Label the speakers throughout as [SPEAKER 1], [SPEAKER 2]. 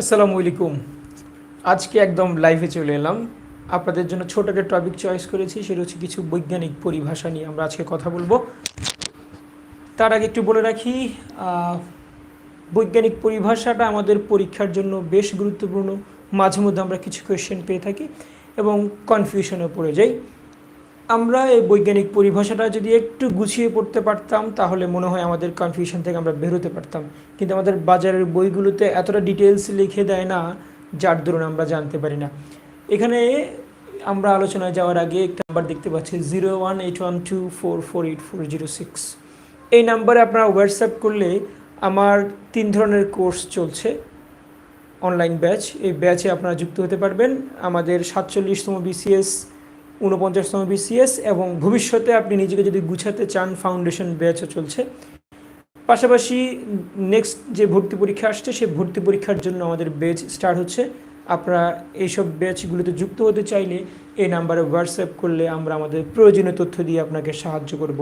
[SPEAKER 1] আসসালামু আলাইকুম। আজকে একদম লাইভে চলে এলাম। আপনাদের জন্য ছোট একটা টপিক চয়েস করেছি, সেটা হচ্ছে কিছু বৈজ্ঞানিক পরিভাষা নিয়ে আমরা আজকে কথা বলব। তার আগে একটু বলে রাখি বৈজ্ঞানিক পরিভাষাটা আমাদের পরীক্ষার জন্য বেশ গুরুত্বপূর্ণ। মাঝে মধ্যে আমরা কিছু কোয়েশ্চেন পেয়ে থাকি এবং কনফিউশনে পড়ে যাই। আমরা এই বৈজ্ঞানিক পরিভাষাটা যদি একটু গুছিয়ে পড়তে পারতাম, তাহলে মনে হয় আমাদের কনফিউশন থেকে আমরা বেরোতে পারতাম। কিন্তু আমাদের বাজারের বইগুলোতে এতটা ডিটেলস লিখে দেয় না, যার দরুন আমরা জানতে পারি না। এখানে আমরা আলোচনায় যাওয়ার আগে একটা নাম্বার দেখতে পাচ্ছি zero one eight one two four four eight four zero six এই নাম্বারে আপনারা হোয়াটসঅ্যাপ করলে আমার তিন ধরনের কোর্স চলছে। অনলাইন ব্যাচ এই ব্যাচে আপনারা যুক্ত হতে পারবেন। আমাদের সাতচল্লিশতম বিসিএস ঊনপঞ্চাশতম বিসিএস এবং ভবিষ্যতে আপনি নিজেকে যদি গুছাতে চান ফাউন্ডেশন ব্যাচও চলছে। পাশাপাশি নেক্সট যে ভর্তি পরীক্ষা আসছে, সেই ভর্তি পরীক্ষার জন্য আমাদের ব্যাচ স্টার্ট হচ্ছে। আপনারা এইসব ব্যাচগুলোতে যুক্ত হতে চাইলে এই নাম্বারে হোয়াটসঅ্যাপ করলে আমরা আমাদের প্রয়োজনীয় তথ্য দিয়ে আপনাকে সাহায্য করব।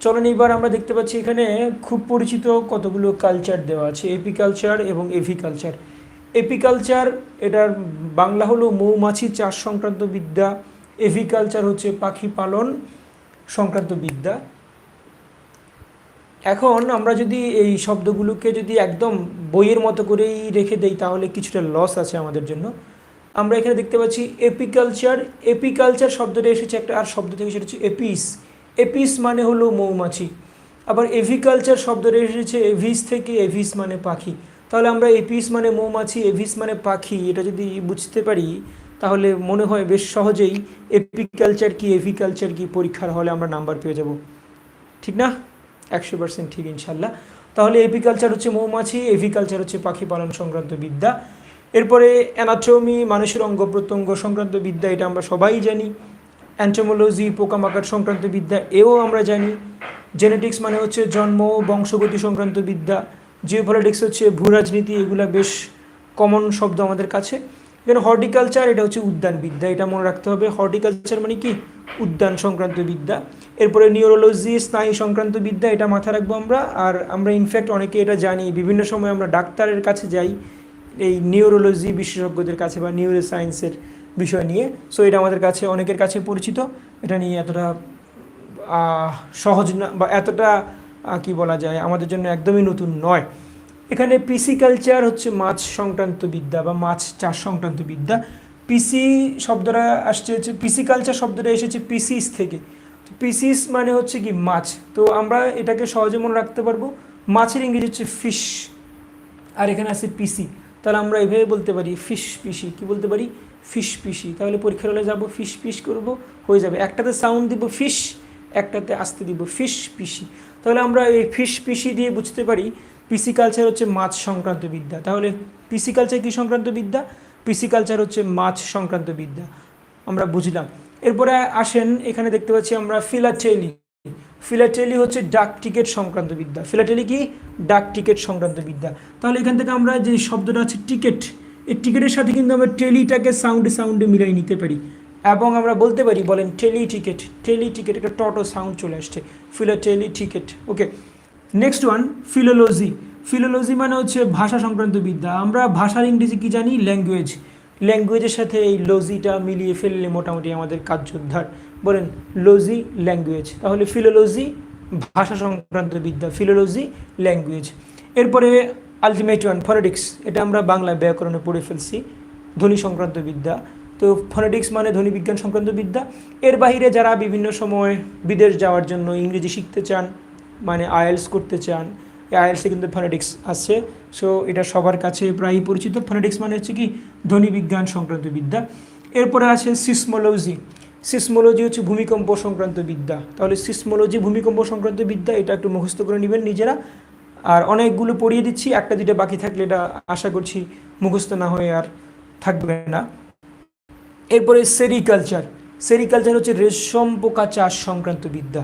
[SPEAKER 1] চলেন এবার আমরা দেখতে পাচ্ছি এখানে খুব পরিচিত কতগুলো কালচার দেওয়া আছে এপি কালচার এবং এভি কালচার এপি কালচার এটার বাংলা হলো মৌমাছি চাষ সংক্রান্ত বিদ্যা। এভি কালচার হচ্ছে পাখি পালন সংক্রান্ত বিদ্যা। এখন আমরা যদি এই শব্দগুলোকে যদি একদম বইয়ের মতো করেই রেখে দেই, তাহলে কিছুটা লস আছে আমাদের জন্য। আমরা এখানে দেখতে পাচ্ছি এপিকালচার। এপিকালচার শব্দটা এসেছে একটা আর শব্দ থেকে সেটা হচ্ছে এপিস। এপিস মানে হলো মৌমাছি। আবার এভিকালচার শব্দটা এসেছে এভিস থেকে, এভিস মানে পাখি। তাহলে আমরা এপিস মানে মৌমাছি, এভিস মানে পাখি, এটা যদি বুঝতে পারি তাহলে মনে হয় বেশ সহজেই এপিকালচার কি এভিকালচার কি পরীক্ষার হলে আমরা নাম্বার পেয়ে যাব। ঠিক না? একশো পার্সেন্ট ঠিক ইনশাল্লাহ। তাহলে এপিকালচার হচ্ছে মৌমাছি এভিকালচার হচ্ছে পাখি পালন সংক্রান্ত বিদ্যা। এরপরে অ্যানাটমি মানুষের অঙ্গ প্রত্যঙ্গ সংক্রান্ত বিদ্যা, এটা আমরা সবাই জানি। অ্যান্টোমোলজি পোকামাকড় সংক্রান্ত বিদ্যা, এও আমরা জানি। জেনেটিক্স মানে হচ্ছে জন্ম, বংশগতি সংক্রান্ত বিদ্যা। জিওপলিটিক্স হচ্ছে ভূরাজনীতি, এগুলা বেশ কমন শব্দ আমাদের কাছে। যেন হর্টিকালচার, এটা হচ্ছে উদ্যান বিদ্যা এটা মনে রাখতে হবে। হর্টিকালচার মানে কি? উদ্যান সংক্রান্ত বিদ্যা। এরপরে নিউরোলজি, স্নায়ু সংক্রান্ত বিদ্যা, এটা মাথায় রাখব আমরা। আর আমরা ইনফ্যাক্ট অনেকে এটা জানি, বিভিন্ন সময় আমরা ডাক্তারের কাছে যাই এই নিউরোলজি বিশেষজ্ঞদের কাছে বা নিউরো সায়েন্সের বিষয় নিয়ে। সো এটা আমাদের কাছে, অনেকের কাছে পরিচিত। এটা নিয়ে এতটা সহজ না বা এতটা কি বলা যায়, আমাদের জন্য একদমই নতুন নয়। এখানে পিসি কালচার হচ্ছে মাছ সংক্রান্ত বিদ্যা বা মাছ চাষ সংক্রান্ত বিদ্যা। পিসি শব্দটা আসছে হচ্ছে পিসি কালচার শব্দটা এসেছে পিসিস থেকে। পিসিস মানে হচ্ছে কি মাছ। তো আমরা এটাকে সহজে মনে রাখতে পারব। মাছের ইংরেজি হচ্ছে ফিশ আর এখানে আছে পিসি তাহলে আমরা এভাবে বলতে পারি ফিশ পিসি কি বলতে পারি? ফিশ পিসি তাহলে পরীক্ষার হলে যাব ফিশ পিস করব, হয়ে যাবে। একটাতে সাউন্ড দিব ফিশ একটাতে আসতে দিব ফিশ পিসি তাহলে আমরা এই ফিশ পিসি দিয়ে বুঝতে পারি পিসি কালচার হচ্ছে মাছ সংক্রান্ত বিদ্যা। তাহলে পিসি কালচার কী সংক্রান্ত বিদ্যা? পিসি কালচার হচ্ছে মাছ সংক্রান্ত বিদ্যা। আমরা বুঝলাম। এরপরে আসেন, এখানে দেখতে পাচ্ছি আমরা ফিলাটেলি। ফিলাটেলি হচ্ছে ডাক টিকিট সংক্রান্ত বিদ্যা। ফিলাটেলি কি? ডাক টিকিট সংক্রান্ত বিদ্যা। তাহলে এখান থেকে আমরা যে শব্দটা আছে টিকিট, এই টিকিটের সাথে কিন্তু আমরা টেলিটাকে সাউন্ডে সাউন্ডে মিলাই নিতে পারি। এবং আমরা বলতে পারি, বলেন টেলি টিকিট টেলি টিকিট, একটা টটো সাউন্ড চলে আসছে। Philately ticket, okay. Next one philology philology মানে হচ্ছে ভাষা সংক্রান্ত বিদ্যা। আমরা ভাষার ইংরেজি কি জানি? ল্যাঙ্গুয়েজ ল্যাঙ্গুয়েজের সাথে এই লজিটা মিলিয়ে ফেললে মোটামুটি আমাদের উদ্ধার। বলেন লজি ল্যাঙ্গুয়েজ তাহলে ফিলোলজি ভাষা সংক্রান্ত বিদ্যা। ফিলোলজি ল্যাঙ্গুয়েজ এরপরে আলটিমেট ওয়ান ফনেটিক্স এটা আমরা বাংলা ব্যাকরণে পড়ে ফেলছি। ধ্বনি সংক্রান্ত বিদ্যা। তো ফনেটিক্স মানে ধ্বনি বিজ্ঞান সংক্রান্ত বিদ্যা। এর বাইরে যারা বিভিন্ন সময় বিদেশ যাওয়ার জন্য ইংরেজি শিখতে চান মানে আয়েলস করতে চান আয়েলসে কিন্তু ফনেটিক্স আছে। সো এটা সবার কাছে প্রায়ই পরিচিত। ফনেটিক্স মানে হচ্ছে কি, ধ্বনি বিজ্ঞান সংক্রান্ত বিদ্যা। এরপরে আছে সিসমোলজি সিসমোলজি হচ্ছে ভূমিকম্প সংক্রান্ত বিদ্যা। তাহলে সিসমোলজি ভূমিকম্প সংক্রান্ত বিদ্যা, এটা একটু মুখস্থ করে নেবেন নিজেরা। আর অনেকগুলো পড়িয়ে দিচ্ছি, একটা দুটো বাকি থাকলে এটা আশা করছি মুখস্থ না হয়ে আর থাকবে না। এরপরে সেরিকালচার। সেরিকালচার হচ্ছে রেশম পোকা চাষ সংক্রান্ত বিদ্যা।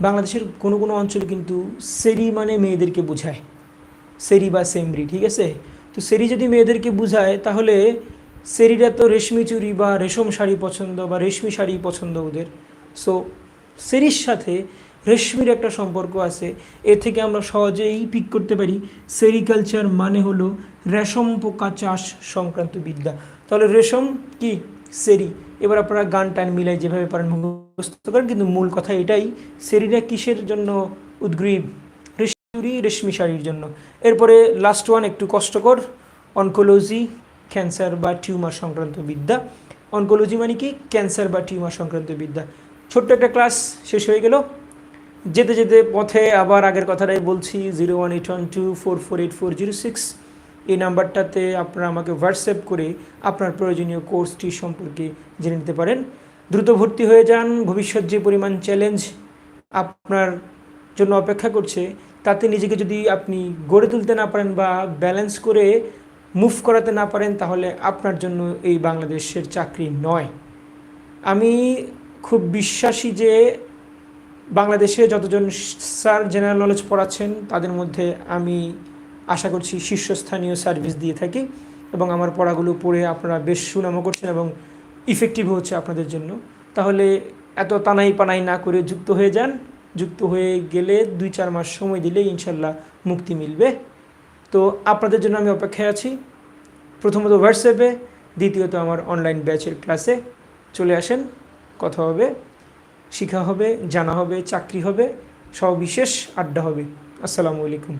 [SPEAKER 1] বাংলাদেশের কোনো কোনো অঞ্চলে কিন্তু সেরি মানে মেয়েদেরকে বোঝায়। সেরি বা সেমরি, ঠিক আছে? তো সেরি যদি মেয়েদেরকে বোঝায়, তাহলে সেরিরা তো রেশমি চুরি বা রেশম শাড়ি পছন্দ বা রেশমি শাড়ি পছন্দ ওদের। সো সেরির সাথে রেশমির একটা সম্পর্ক আছে। এ থেকে আমরা সহজেই পিক করতে পারি সেরিকালচার মানে হলো রেশম পোকা চাষ সংক্রান্ত বিদ্যা। তাহলে রেশম কি? সেরি। এবার আপনারা গান টান মিলাই যেভাবে পারেন মুখস্থ করেন, কিন্তু মূল কথা এটাই, সেরিরা কিসের জন্য উদ্গ্রীব? রেশমি রেশমি শাড়ির জন্য। এরপরে লাস্ট ওয়ান একটু কষ্টকর অনকোলজি ক্যান্সার বা টিউমার সংক্রান্ত বিদ্যা। অনকোলজি মানে কি? ক্যান্সার বা টিউমার সংক্রান্ত বিদ্যা। ছোট্ট একটা ক্লাস শেষ হয়ে গেল। যেতে যেতে পথে আবার আগের কথাটাই বলছি zero one eight one two four four eight four zero six এই নাম্বারটাতে আপনারা আমাকে হোয়াটসঅ্যাপ করে আপনার প্রয়োজনীয় কোর্সটি সম্পর্কে জেনে নিতে পারেন। দ্রুত ভর্তি হয়ে যান, ভবিষ্যৎ যে পরিমাণ চ্যালেঞ্জ আপনার জন্য অপেক্ষা করছে, তাতে নিজেকে যদি আপনি গড়ে তুলতে না পারেন বা ব্যালেন্স করে মুভ করাতে না পারেন, তাহলে আপনার জন্য এই বাংলাদেশের চাকরি নয়। আমি খুব বিশ্বাসী যে বাংলাদেশে যতজন স্যার জেনারেল নলেজ পড়াচ্ছেন, তাদের মধ্যে আমি আশা করছি শীর্ষস্থানীয় সার্ভিস দিয়ে থাকি এবং আমার পড়াগুলো পড়ে আপনারা বেশ সুনামও করছেন এবং ইফেক্টিভ হচ্ছে আপনাদের জন্য। তাহলে এত তানাই পানাই না করে যুক্ত হয়ে যান। যুক্ত হয়ে গেলে দুই চার মাস সময় দিলে ইনশাল্লাহ মুক্তি মিলবে। তো আপনাদের জন্য আমি অপেক্ষায় আছি। প্রথমত হোয়াটসঅ্যাপে, দ্বিতীয়ত আমার অনলাইন ব্যাচের ক্লাসে চলে আসেন। কথা হবে, শিখা হবে, জানা হবে, চাকরি হবে সবিশেষ আড্ডা হবে। আসসালামু আলাইকুম।